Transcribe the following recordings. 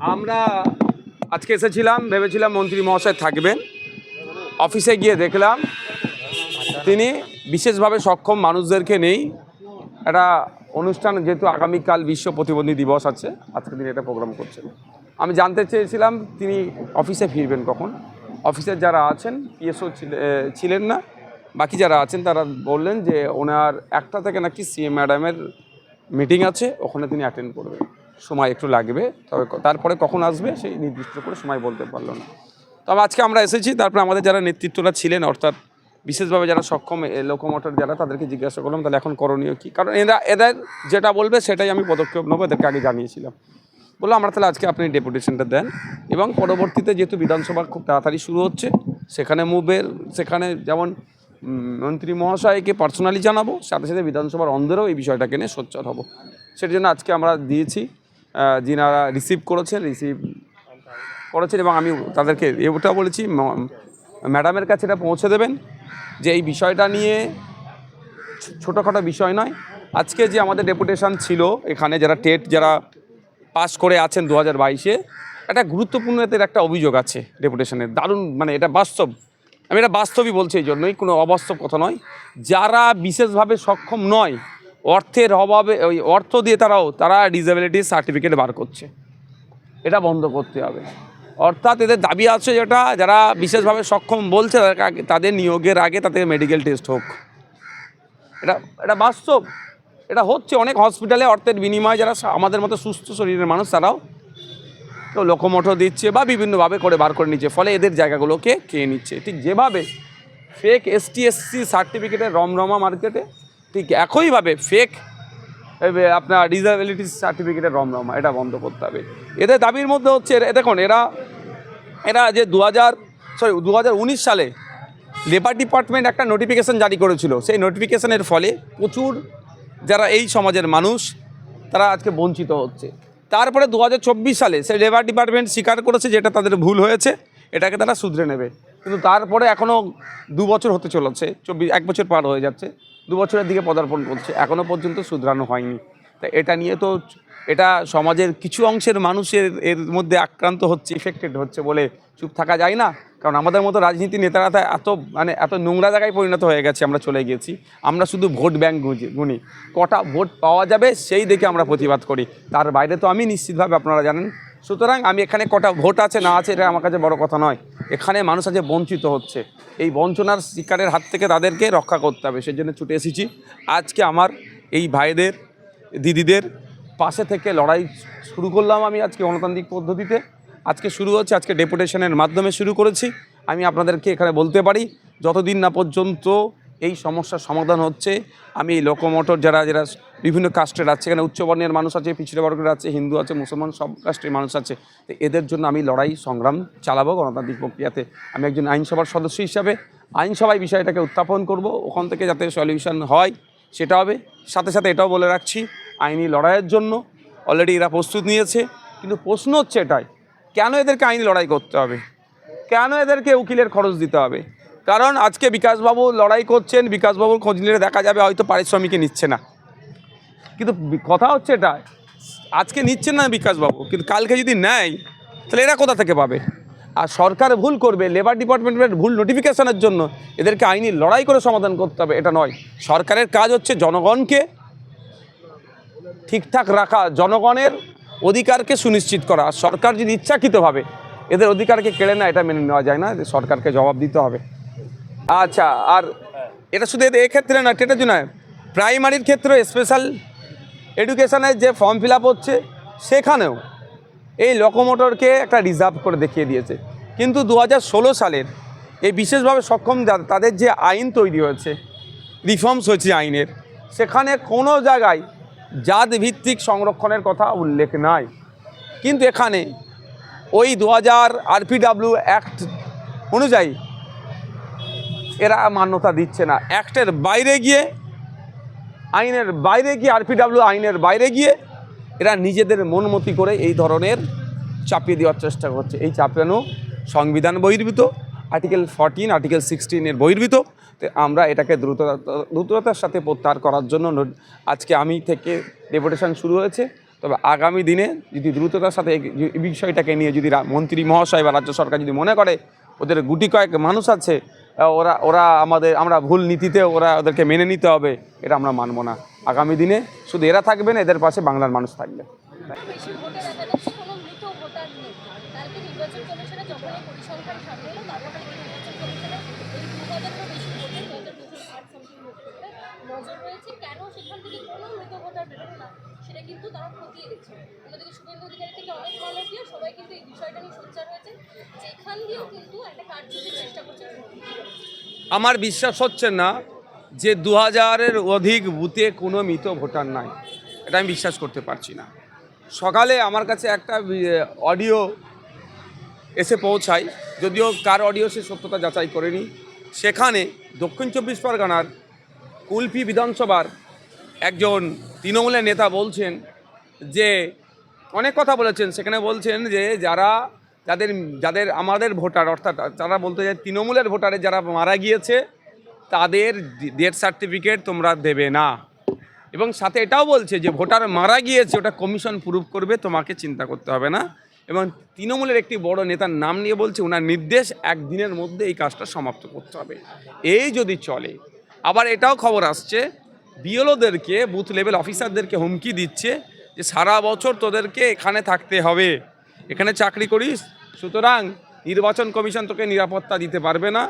আমরা আজকে এসেছিলাম, ভেবেছিলাম মন্ত্রী মহাশয় থাকবেন। অফিসে গিয়ে দেখলাম তিনি বিশেষভাবে সক্ষম মানুষদেরকে নেই। একটা অনুষ্ঠান যেহেতু আগামীকাল বিশ্ব প্রতিবন্ধী দিবস আছে, আজকে তিনি এটা প্রোগ্রাম করছেন। আমি জানতে চেয়েছিলাম তিনি অফিসে ফিরবেন কখন। অফিসের যারা আছেন, পিএসও ছিলেন না, বাকি যারা আছেন তারা বললেন যে ওনার একটা থেকে নাকি সিএম ম্যাডামের মিটিং আছে, ওখানে তিনি অ্যাটেন্ড করবেন। সময় একটু লাগবে। তবে তারপরে কখন আসবে সেই নির্দিষ্ট করে সময় বলতে পারল না। তবে আজকে আমরা এসেছি, তারপরে আমাদের যারা নেতৃত্বরা ছিলেন, অর্থাৎ বিশেষভাবে যারা সক্ষম লোকোমোটর যারা, তাদেরকে জিজ্ঞাসা করলাম, তাহলে এখন করণীয় কী? কারণ এরা, এদের যেটা বলবে সেটাই আমি পদক্ষেপ নেব, এদেরকে আগে জানিয়েছিলাম। বলল, আমরা তাহলে আজকে আপনি ডেপুটেশনটা দেন এবং পরবর্তীতে যেহেতু বিধানসভা খুব তাড়াতাড়ি শুরু হচ্ছে, সেখানে মুভের, সেখানে যেমন মন্ত্রী মহাশয়কে পার্সোনালি জানাব, সাথে সাথে বিধানসভার অন্ধেরও এই বিষয়টাকে নিয়ে সোচ্চার হব। সেটার জন্য আজকে আমরা দিয়েছি। যিনারা রিসিভ করেছেন রিসিভ করেছেন এবং আমি তাদেরকে এটা বলেছি ম্যাডামের কাছে এটা পৌঁছে দেবেন যে এই বিষয়টা নিয়ে ছোটোখাটো বিষয় নয়। আজকে যে আমাদের ডেপুটেশন ছিল এখানে, যারা টেট, যারা পাস করে আছেন দু হাজার বাইশে, একটা গুরুত্বপূর্ণ এদের একটা অভিযোগ আছে ডেপুটেশনের দারুণ মানে এটা বাস্তব। আমি এটা বাস্তবই বলছি এই জন্যই, কোনো অবাস্তব কথা নয়। যারা বিশেষভাবে সক্ষম নয় অর্থের অভাবে, ওই অর্থ দিয়ে তারাও, তারা ডিসেবিলিটি সার্টিফিকেট বার করছে। এটা বন্ধ করতে হবে। অর্থাৎ এদের দাবি আছে যেটা, যারা বিশেষভাবে সক্ষম বলছে তাদের নিয়োগের আগে তাদের মেডিকেল টেস্ট হোক। এটা এটা বাস্তব। এটা হচ্ছে অনেক হসপিটালে অর্থের বিনিময়ে যারা আমাদের মতো সুস্থ শরীরের মানুষ, তারাও কেউ লোকোমোটর দিচ্ছে বা বিভিন্নভাবে করে বার করে নিচ্ছে। ফলে এদের জায়গাগুলোকে খেয়ে নিচ্ছে। ঠিক যেভাবে ফেক এসটি এসসি সার্টিফিকেটের রমরমা মার্কেটে ঠিক, একইভাবে ফেক আপনার ডিসেবিলিটি সার্টিফিকেটের রমরমা এটা বন্ধ করতে হবে। এদের দাবির মধ্যে হচ্ছে দেখুন, এরা এরা যে দু হাজার সরি দু হাজার উনিশ সালে লেবার ডিপার্টমেন্ট একটা নোটিফিকেশান জারি করেছিল। সেই নোটিফিকেশনের ফলে প্রচুর যারা এই সমাজের মানুষ, তারা আজকে বঞ্চিত হচ্ছে। তারপরে দু হাজার চব্বিশ সালে সেই লেবার ডিপার্টমেন্ট স্বীকার করেছে যেটা তাদের ভুল হয়েছে, এটাকে তারা শুধরে নেবে। কিন্তু তারপরে এখনও দু বছর হতে চলেছে, চব্বিশ, এক বছর পার হয়ে যাচ্ছে। দু বছরের দিকে পদার্পণ করছে। এখনও পর্যন্ত শুধরানো হয়নি। তা এটা নিয়ে তো এটা সমাজের কিছু অংশের মানুষের এর মধ্যে আক্রান্ত হচ্ছে ইফেক্টেড হচ্ছে বলে চুপ থাকা যায় না। কারণ আমাদের মতো রাজনীতি নেতারা তো এত মানে এত নোংরা জায়গায় পরিণত হয়ে গেছে আমরা চলে গেছি আমরা শুধু ভোট গুঁজি, গুনি। কটা ভোট পাওয়া যাবে সেই দেখে আমরা প্রতিবাদ করি। তার বাইরে তো আমি নিশ্চিতভাবে আপনারা জানেন। সুতরাং আমি এখানে কটা ভোট আছে না আছে এটা আমার কাছে বড় কথা নয়। এখানে মানুষ আজকে বঞ্চিত হচ্ছে। এই বঞ্চনার শিকারের হাত থেকে তাদেরকে রক্ষা করতে হবে সেই জন্য ছুটে এসেছি। আজকে আমার এই ভাইদের, দিদিদের পাশে থেকে লড়াই শুরু করলাম আমি আজকে গণতান্ত্রিক পদ্ধতিতে। আজকে শুরু হচ্ছে, আজকে ডেপুটেশনের মাধ্যমে শুরু করেছি। আমি আপনাদেরকে এখানে বলতে পারি, যতদিন না পর্যন্ত এই সমস্যার সমাধান হচ্ছে। আমি এই লোকোমোটর যারা যারা বিভিন্ন কাস্টের আছে, এখানে উচ্চবর্ণের মানুষ আছে, পিছিয়ে বর্গের আছে, হিন্দু আছে, মুসলমান, সব কাস্টের মানুষ আছে। তো এদের জন্য আমি লড়াই, সংগ্রাম চালাবো গণতান্ত্রিক প্রক্রিয়াতে। আমি একজন আইনসভার সদস্য হিসাবে আইনসভায় বিষয়টাকে উত্থাপন করব, ওখান থেকে যাতে সলিউশন হয়, সেটা হবে। সাথে সাথে এটাও বলে রাখছি, আইনি লড়াইয়ের জন্য অলরেডি এরা প্রস্তুত নিয়েছে। কিন্তু প্রশ্ন হচ্ছে এটাই, কেন এদেরকে আইনি লড়াই করতে হবে? কেন এদেরকে উকিলের খরচ দিতে হবে? কারণ আজকে বিকাশবাবু লড়াই করছেন, বিকাশবাবুর খোঁজ নিলে দেখা যাবে হয়তো পারিশ্রমিকে নিচ্ছে না। কিন্তু কথা হচ্ছে এটা, আজকে নিচ্ছেন না বিকাশবাবু, কিন্তু কালকে যদি নেয়, তাহলে এরা কোথা থেকে পাবে? আর সরকার ভুল করবে লেবার ডিপার্টমেন্টের ভুল নোটিফিকেশনের জন্য এদেরকে আইনি লড়াই করে সমাধান করতে হবে, এটা নয়। সরকারের কাজ হচ্ছে জনগণকে ঠিকঠাক রাখা, জনগণের অধিকারকে সুনিশ্চিত করা। সরকার যদি ইচ্ছাকৃতভাবে এদের অধিকারকে কেড়ে নেয়, এটা মেনে নেওয়া যায় না সরকারকে জবাব দিতে হবে। আচ্ছা আর এটা শুধু এক্ষেত্রে না টেটের জন্য। প্রাইমারির ক্ষেত্রে স্পেশাল এডুকেশনের যে ফর্ম ফিল হচ্ছে, সেখানেও এই লোকোমোটরকে একটা রিজার্ভ করে দেখিয়ে দিয়েছে। কিন্তু দু হাজার ষোলো সালের এই বিশেষভাবে সক্ষম তাদের যে আইন তৈরি হয়েছে রিফর্মস হয়েছে আইনের, সেখানে কোনো জায়গায় জাত ভিত্তিক সংরক্ষণের কথা উল্লেখ নাই। কিন্তু এখানে ওই দু হাজার আরপিডাব্লিউ অ্যাক্ট অনুযায়ী এরা মান্যতা দিচ্ছে না। অ্যাক্টের বাইরে গিয়ে, আইনের বাইরে গিয়ে, আরপিডাব্লিউ আইনের বাইরে গিয়ে এরা নিজেদের মনমতি করে এই ধরনের চাপিয়ে দেওয়ার চেষ্টা করছে। এই চাপানো সংবিধান বহির্ভূত, আর্টিকেল ফরটিন আর্টিকেল সিক্সটিনের বহির্ভূত। তো আমরা এটাকে দ্রুততা দ্রুততার সাথে প্রত্যাহার করার জন্য আজকে আমি থেকে ডেপুটেশন শুরু হয়েছে। তবে আগামী দিনে যদি দ্রুততার সাথে এই বিষয়টাকে নিয়ে যদি মন্ত্রী মহাশয় বা রাজ্য সরকার যদি মনে করে, ওদের গুটি কয়েক মানুষ আছে ওরা ওরা আমাদের, আমরা ভুল নীতিতে ওরা ওদেরকে মেনে নিতে হবে, এটা আমরা মানবো না। আগামী দিনে শুধু এরা থাকবে না এদের পাশে বাংলার মানুষ থাকবে। কোনো সেখান থেকে কোনো মৃত ভোটার না? সেটা কিন্তু তারা খতিয়ে দিচ্ছে অন্যদিকে শুভেন্দু অধিকারী থেকে অনেক ভলান্টিয়ার সবাই কিন্তু এই বিষয়টা নিয়ে সোচ্চার হয়েছে যে এখান দিয়েও কিন্তু একটা কার্যকরী চেষ্টা করছে। আমার বিশ্বাস হচ্ছে না যে দু হাজারের অধিক বুথে কোনো মৃত ভোটার নাই। এটা আমি বিশ্বাস করতে পারছি না। সকালে আমার কাছে একটা অডিও এসে পৌঁছায়, যদিও কার অডিও সে সত্যতা যাচাই করেনি। সেখানে দক্ষিণ চব্বিশ পরগনার কুলপি বিধানসভার একজন তৃণমূলের নেতা বলছেন যে, অনেক কথা বলেছেন। সেখানে বলছেন যে, যারা যাদের যাদের আমাদের ভোটার, অর্থাৎ যারা বলতে যায় তৃণমূলের ভোটারে যারা মারা গিয়েছে, তাদের ডেথ সার্টিফিকেট তোমরা দেবে না। এবং সাথে এটাও বলছে যে, ভোটার মারা গিয়েছে, ওটা কমিশন প্রুভ করবে, তোমাকে চিন্তা করতে হবে না। এবং তৃণমূলের একটি বড় নেতার নাম নিয়ে বলছে, ওনার নির্দেশ একদিনের মধ্যে এই কাজটা সমাপ্ত করতে হবে। এই যদি চলে, আবার এটাও খবর আসছে বিএলওদেরকে বুথ লেভেল অফিসারদেরকে হুমকি দিচ্ছে যে সারা বছর তোদেরকে এখানে থাকতে হবে। এখানে চাকরি করিস, সুতরাং নির্বাচন কমিশন তোকে নিরাপত্তা দিতে পারবে না।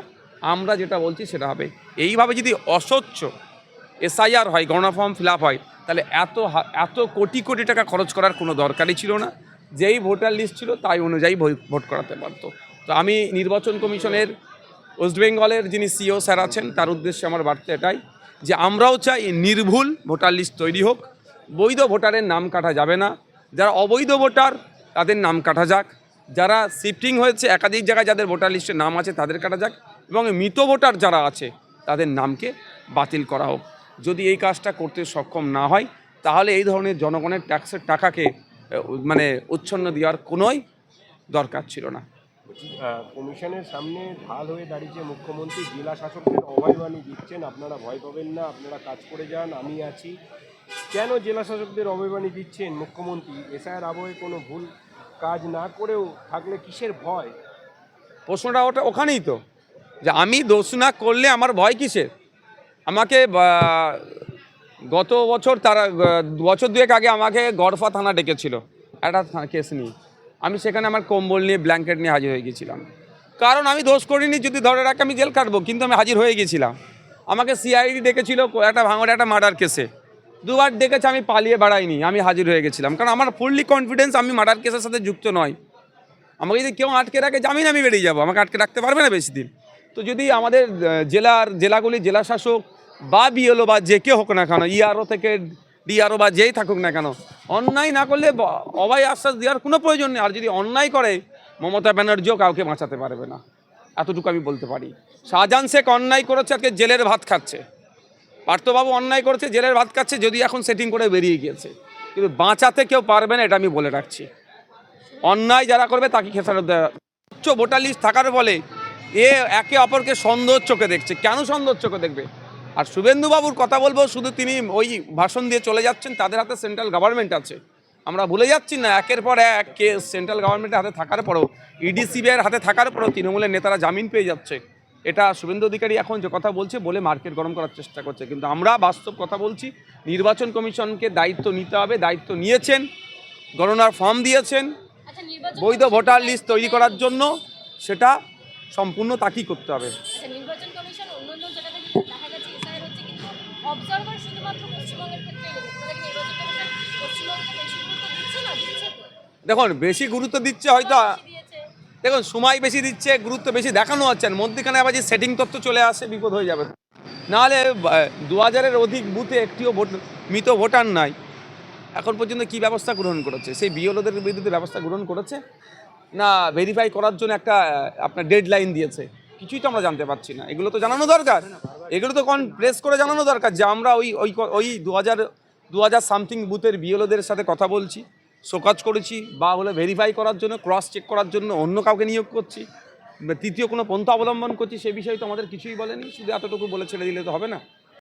আমরা যেটা বলছি সেটা হবে। এইভাবে যদি অস্বচ্ছ এসআইআর হয় গণনা ফর্ম ফিল হয়, তাহলে এত এত কোটি কোটি টাকা খরচ করার কোনো দরকারই ছিল না। যেই ভোটার লিস্ট ছিল, তাই অনুযায়ী ভোট করাতে পারতো। তো আমি নির্বাচন কমিশনের ওয়েস্ট বেঙ্গলের যিনি সিও স্যার আছেন, তার উদ্দেশ্যে আমার বার্তা এটাই। যে আমরাও চাই নির্ভুল ভোটার লিস্ট তৈরি হোক। বৈধ ভোটারের নাম কাটা যাবে না। যারা অবৈধ ভোটার, তাদের নাম কাটা যাক। যারা শিফটিং হয়েছে, একাধিক জায়গায় যাদের ভোটার লিস্টে নাম আছে, তাদের কাটা যাক। এবং মৃত ভোটার যারা আছে, তাদের নামকে বাতিল করা হোক। যদি এই কাজটা করতে সক্ষম না হয়, তাহলে এই ধরনের জনগণের ট্যাক্সের টাকাকে মানে উচ্ছন্ন দেওয়ার কোনোই দরকার ছিল না। কমিশনের সামনে ঢাল হয়ে দাঁড়িয়েছে মুখ্যমন্ত্রী। জেলা শাসকদের অভয়বাণী দিচ্ছেন। আপনারা ভয় পাবেন না, আপনারা কাজ করে যান, আমি আছি। কেন জেলা শাসকদের অভয়বাণী দিচ্ছেন মুখ্যমন্ত্রী? এসআইয়ের আবহে কোনো ভুল কাজ না করেও থাকলে কিসের ভয়? প্রশ্নটা ওটা ওখানেই তো, যে আমি দোষ না করলে আমার ভয় কিসের? আমাকে গত বছর তারা বছর দুয়েক আগে আমাকে গড়ফা থানা ডেকেছিল, একটা কেস নিয়ে। আমি সেখানে আমার কম্বল নিয়ে ব্ল্যাঙ্কেট নিয়ে হাজির হয়ে গেছিলাম। কারণ আমি দোষ করিনি, যদি ধরে রাখে আমি জেল কাটবো কিন্তু আমি হাজির হয়ে গেছিলাম। আমাকে সিআইডি ডেকেছিল, একটা ভাঙড়ে একটা মার্ডার কেসে দুবার ডেকেছে, আমি পালিয়ে বেড়াইনি, আমি হাজির হয়ে গেছিলাম। কারণ আমার ফুললি কনফিডেন্স আমি মার্ডার কেসের সাথে যুক্ত নয়। আমাকে যদি কেউ আটকে রাখে জামিন আমি বেরিয়ে যাব, আমাকে আটকে রাখতে পারবে না বেশি দিন। তো যদি আমাদের জেলার জেলাগুলি জেলা শাসক বা বিএলও বা যে কেউ হোক না কেন ইআরও থেকে ডিআরও বা যেই থাকুক না কেন, অন্যায় না করলে অভয় আশ্বাস দেওয়ার কোনো প্রয়োজন নেই। আর যদি অন্যায় করে, মমতা ব্যানার্জিও কাউকে বাঁচাতে পারবে না। এতটুকু আমি বলতে পারি। শাহজাহান শেখ অন্যায় করেছে, আজকে জেলের ভাত খাচ্ছে। পার্থবাবু অন্যায় করেছে, জেলের ভাত খাচ্ছে, যদি এখন সেটিং করে বেরিয়ে গিয়েছে। কিন্তু বাঁচাতে কেউ পারবে না, এটা আমি বলে রাখছি। অন্যায় যারা করবে, তাকে খেসারত দেওয়া উচ্চ ভোটার লিস্ট থাকার ফলে এ একে অপরকে সন্দেহ চোখে দেখছে। কেন সন্দেহ চোখে দেখবে? আর শুভেন্দুবাবুর কথা বলব শুধু তিনি ওই ভাষণ দিয়ে চলে যাচ্ছেন তাদের হাতে সেন্ট্রাল গভর্নমেন্ট আছে। আমরা ভুলে যাচ্ছি না একের পর এক কেস সেন্ট্রাল গভর্নমেন্টের হাতে থাকার পরও ইডি সিবিআইয়ের হাতে থাকার পরও তৃণমূলের নেতারা জামিন পেয়ে যাচ্ছে। এটা শুভেন্দু অধিকারী এখন যে কথা বলছে বলে মার্কেট গরম করার চেষ্টা করছে। কিন্তু আমরা বাস্তব কথা বলছি নির্বাচন কমিশনকে দায়িত্ব নিতে হবে দায়িত্ব নিয়েছেন গণনার ফর্ম দিয়েছেন আচ্ছা বৈধ ভোটার লিস্ট তৈরি করার জন্য সেটা সম্পূর্ণ তাকেই করতে হবে? আচ্ছা নির্বাচন কমিশন অন্য অবজারভার শুধুমাত্র পশ্চিমবঙ্গের ক্ষেত্রে লেগেছে তাহলে কি নির্বাচন কমিশন পশ্চিমবঙ্গকে বেশি গুরুত্ব দিচ্ছে না দিচ্ছে দেখুন বেশি গুরুত্ব দিচ্ছে হয়তো দেখুন সময় বেশি দিচ্ছে গুরুত্ব বেশি দেখানো হচ্ছে মধ্যখানে আবার যে সেটিং তথ্য চলে আসে বিপদ হয়ে যাবে। নাহলে দু হাজারের অধিক বুথে একটিও ভোট মৃত ভোটার নাই। এখন পর্যন্ত কি ব্যবস্থা গ্রহণ করেছে? সেই বিএলওদের বিরুদ্ধে ব্যবস্থা গ্রহণ করেছে? না ভেরিফাই করার জন্য একটা আপনার ডেড লাইন দিয়েছে। কিছুই তো আমরা জানতে পারছি না। এগুলো তো জানানো দরকার। এগুলো তো কোন প্রেস করে জানানো দরকার যে আমরা ওই ওই ওই দু হাজার দু হাজার সামথিং বুথের বিএলওদের সাথে কথা বলছি, শোকাজ করেছি বা হলে ভেরিফাই করার জন্য ক্রস চেক করার জন্য অন্য কাউকে নিয়োগ করছি তৃতীয় কোনো পন্থা অবলম্বন করছি, সে বিষয়ে তো আমাদের কিছুই বলেনি, শুধু এতটুকু বলে ছেড়ে দিলে তো হবে না।